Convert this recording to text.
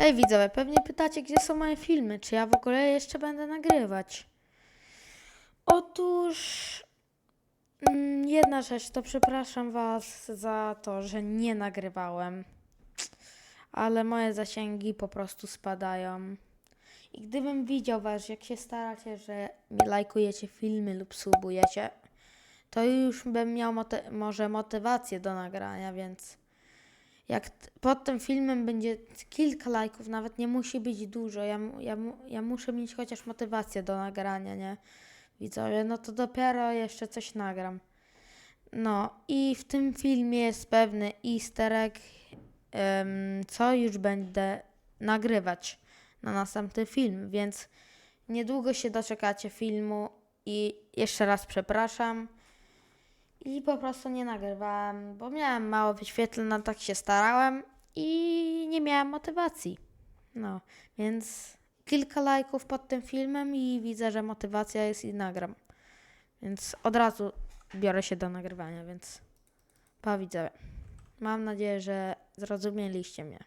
Hej widzowie, pewnie pytacie, gdzie są moje filmy, czy ja w ogóle jeszcze będę nagrywać. Otóż mm, jedna rzecz, to przepraszam was za to, że nie nagrywałem, ale moje zasięgi po prostu spadają. I gdybym widział was, jak się staracie, że lajkujecie filmy lub subujecie, to już bym miał moty- może motywację do nagrania, więc jak pod tym filmem będzie kilka lajków, nawet nie musi być dużo, ja, ja, ja muszę mieć chociaż motywację do nagrania, nie? Widzowie, no to dopiero jeszcze coś nagram. No i w tym filmie jest pewny easter egg, co już będę nagrywać na następny film, więc niedługo się doczekacie filmu i jeszcze raz przepraszam. I po prostu nie nagrywałem, bo miałem mało wyświetleń, no tak się starałem i nie miałem motywacji. No, więc kilka lajków pod tym filmem i widzę, że motywacja jest i nagram. Więc od razu biorę się do nagrywania, więc pa. Mam nadzieję, że zrozumieliście mnie.